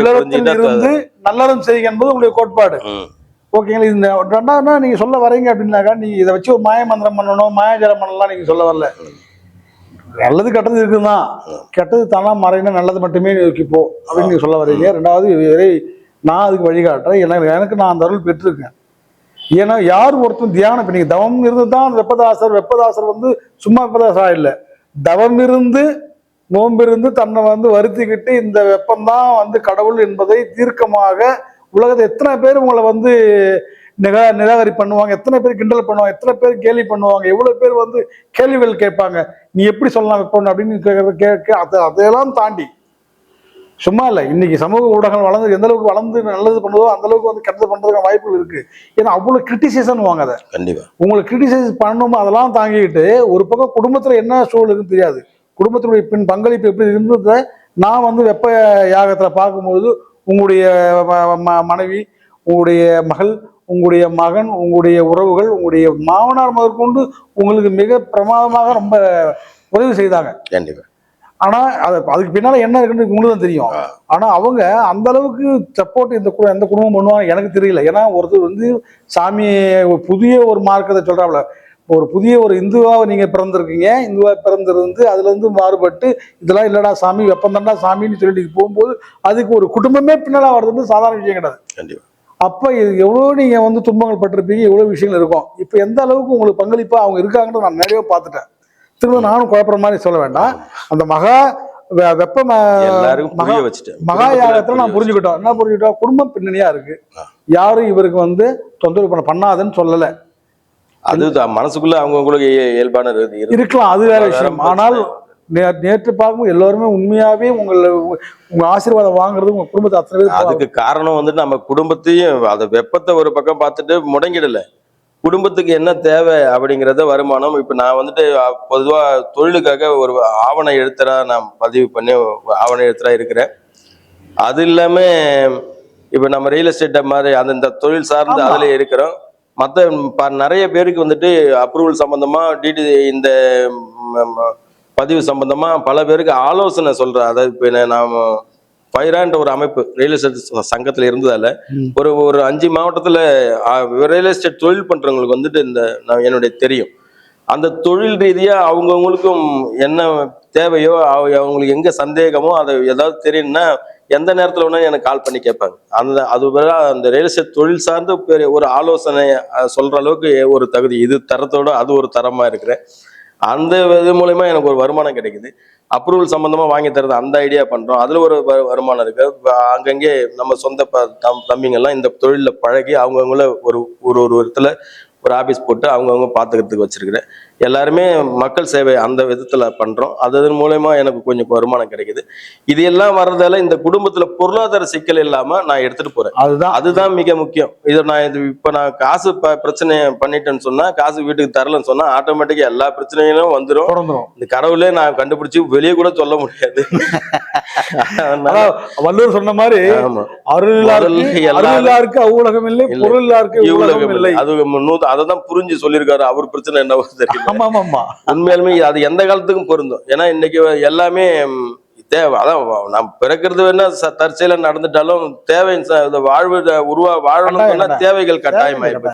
இருந்து நல்லறம் செய்யுங்க என்பது உங்களுடைய கோட்பாடு. ஓகேங்களா இந்த ரெண்டாவதுனா நீங்க சொல்ல வரீங்க அப்படின்னாக்கா நீங்க இதை வச்சு ஒரு மாய மந்திரம் பண்ணணும் மாயாஜாலம் பண்ணலாம் நீங்க சொல்ல வரல. நல்லது கெட்டது இருக்குதான் கெட்டது தானா மறையினா நல்லது மட்டுமே போ அப்படின்னு நீங்க சொல்ல வர்றீங்க ரெண்டாவது இவரை நான் அதுக்கு வழிகாட்டுறேன். எனக்கு எனக்கு நான் அந்த அருள் பெற்றிருக்கேன். ஏன்னா யார் ஒருத்தன் தியானம் இப்போ நீங்கள் தவம் இருந்து தான் வெப்பதாசர் வெப்பதாசர் வந்து சும்மா வெப்பதாசரா இல்லை. தவம் இருந்து நோம்பிருந்து தன்னை வந்து வருத்திக்கிட்டு இந்த வெப்பம்தான் வந்து கடவுள் என்பதை தீர்க்கமாக உலகத்தை எத்தனை பேர் உங்களை வந்து நிகா நிராகரி பண்ணுவாங்க? எத்தனை பேர் கிண்டல் பண்ணுவாங்க? எத்தனை பேர் கேலி பண்ணுவாங்க? எவ்வளவு பேர் வந்து கேள்விகள் கேட்பாங்க? நீ எப்படி சொல்லலாம் வெப்பம் அப்படின்னு கேட்கறது கேட்க அதை அதையெல்லாம் தாண்டி. சும்மா இல்லை. இன்னைக்கு சமூக ஊடகங்கள் வளர்ந்து எந்த அளவுக்கு வளர்ந்து நல்லது பண்ணுதோ அந்த அளவுக்கு வந்து கெட்டது பண்றதுக்கான வாய்ப்புகள் இருக்கு. ஏன்னா அவ்வளவு கிரிட்டிசைசன் வாங்க அதை. கண்டிப்பா. உங்களை கிரிட்டிசைஸ் பண்ணணுமோ அதெல்லாம் தாங்கிக்கிட்டு ஒரு பக்கம் குடும்பத்துல என்ன சூழல் இருக்குன்னு தெரியாது. குடும்பத்தினுடைய பின் பங்களிப்பு எப்படி இருந்ததை நான் வந்து வெப்ப யாகத்துல பார்க்கும்பொழுது உங்களுடைய மனைவி உங்களுடைய மகள் உங்களுடைய மகன் உங்களுடைய உறவுகள் உங்களுடைய மாமனார் முதற்கொண்டு உங்களுக்கு மிக பிரமாதமாக ரொம்ப உதவி செய்தாங்க. கண்டிப்பா. ஆனா அது அதுக்கு பின்னால என்ன இருக்குன்னு உங்களுக்கு தான் தெரியும். ஆனா அவங்க அந்த அளவுக்கு சப்போர்ட் இந்த கு- எந்த குடும்பம் பண்ணுவாங்க எனக்கு தெரியல. ஏன்னா ஒருத்தர் வந்து சாமி புதிய ஒரு மார்க்கத்தை சொல்றாப்ல. ஒரு புதிய ஒரு இந்துவாக நீங்க பிறந்திருக்கீங்க. இந்துவா பிறந்திருந்து அதுல இருந்து மாறுபட்டு இதெல்லாம் இல்லடா சாமி வெப்பந்தாண்டா சாமின்னு சொல்லிட்டு போகும்போது அதுக்கு ஒரு குடும்பமே பின்னால வர்றது சாதாரண விஷயம் கிடையாது. கண்டிப்பா. அப்ப இது எவ்வளோ நீங்க வந்து துன்பங்கள் பட்டிருப்பீங்க எவ்வளவு விஷயங்கள் இருக்கும். இப்போ எந்த அளவுக்கு உங்களுக்கு பங்களிப்பா அவங்க இருக்காங்கன்னு நான் நிறைய பார்த்துட்டேன். திரும்ப நானும் குழப்பற மாதிரி சொல்ல வேண்டாம். அந்த மகா வெப்ப மகா மகா யாகத்துல நான் புரிஞ்சுக்கிட்டோம். என்ன புரிஞ்சுக்கிட்டோம்? குடும்ப பின்னணியா இருக்கு. யாரும் இவருக்கு வந்து தொந்தரவு பண்ண பண்ணாதுன்னு சொல்லல. அதுதான் மனசுக்குள்ள அவங்கவுங்களுக்கு இயல்பான. இருக்கலாம் அது வேற விஷயம். ஆனால் நே- நேற்று பார்க்கும்போது எல்லாருமே உண்மையாவே உங்களை உங்க ஆசீர்வாதம் வாங்குறது உங்க குடும்பத்தை அத்தனை அதுக்கு காரணம் வந்து நம்ம குடும்பத்தையும் அந்த வெப்பத்தை ஒரு பக்கம் பார்த்துட்டு முடங்கிடல. குடும்பத்துக்கு என்ன தேவை அப்படிங்கறத வருமானம். இப்ப நான் வந்துட்டு அஹ், பொதுவா தொழிலுக்காக ஒரு ஆவண எழுத்தரா நான் பதிவு பண்ணி ஆவண எழுத்தரா இருக்கிறேன். அது இல்லாம இப்ப நம்ம ரியல் எஸ்டேட் மாதிரி அந்த இந்த தொழில் சார்ந்து. அதுல இருக்கிறோம். மற்ற ப- நிறைய பேருக்கு வந்துட்டு அப்ரூவல் சம்பந்தமா டிடி இந்த பதிவு சம்பந்தமா பல பேருக்கு ஆலோசனை சொல்றேன் அதாவது இப்ப நாம பைரான்ற ஒரு அமைப்பு ரியல் எஸ்டேட் சங்கத்துல இருந்ததால. ஒரு ஒரு அஞ்சு மாவட்டத்துல ரியல் எஸ்டேட் தொழில் பண்றவங்களுக்கு வந்துட்டு இந்த நான் என்னுடைய தெரியும் அந்த தொழில் ரீதியா அவங்கவுங்களுக்கும் என்ன தேவையோ அவ- அவங்களுக்கு எங்க சந்தேகமோ அதை ஏதாவது தெரியும்னா எந்த நேரத்தில் வேணாலும் எனக்கு கால் பண்ணி கேட்பாங்க. அந்த அது அந்த ரியல் எஸ்டேட் தொழில் சார்ந்து ஒரு ஆலோசனை சொல்கிற அளவுக்கு ஒரு தகுதி. இது தரத்தோட அது ஒரு தரமாக இருக்கிறேன். அந்த இது மூலயமா எனக்கு ஒரு வருமானம் கிடைக்குது. அப்ரூவல் சம்மந்தமாக வாங்கி தரது அந்த ஐடியா பண்ணுறோம் அதில் ஒரு வ வருமானம் இருக்குது அங்கங்கே நம்ம சொந்த ப- தம்- தம்பிங்கெல்லாம் இந்த தொழிலில் பழகி அவங்கவுங்கள ஒரு ஒரு ஒரு இடத்துல ஒரு ஆஃபீஸ் போட்டு அவங்கவுங்க பார்த்துக்கிறதுக்கு வச்சுருக்கிறேன். எல்லாருமே மக்கள் சேவை அந்த விதத்துல பண்றோம். அதன் மூலயமா எனக்கு கொஞ்சம் வருமானம் கிடைக்குது. இது எல்லாம் வர்றதால இந்த குடும்பத்துல பொருளாதார சிக்கல் இல்லாம நான் எடுத்துட்டு போறேன். அதுதான். அதுதான் மிக முக்கியம். இதை நான் இது இப்ப நான் காசு ப- பிரச்சனை பண்ணிட்டேன்னு சொன்னா காசு வீட்டுக்கு தரலன்னு சொன்னா ஆட்டோமேட்டிக்கா எல்லா பிரச்சனைகளும் வந்துடும் இந்த கடவுளே நான் கண்டுபிடிச்சு வெளியே கூட சொல்ல முடியாது. வள்ளுவர் சொன்ன மாதிரி அருளாருக்கு அருளாருக்கு அவ்வுலகம் இல்லை. பொருளாருக்கு இவ்வளவு உலகம் இல்லை. அது அதை தான் புரிஞ்சு சொல்லியிருக்காரு. அவர் பிரச்சனை என்னவோ தெரியல ஆமா ஆமா உண்மையாலுமே அது எந்த காலத்துக்கும் பொருந்தும். ஏன்னா இன்னைக்கு எல்லாமே தேவை. அதான் நாம் பிறக்கிறது வேணா தற்செயலா நடந்துட்டாலும் தேவை வாழ்வு உருவா வாழணும்னா. தேவைகள் கட்டாயமாயிருக்கு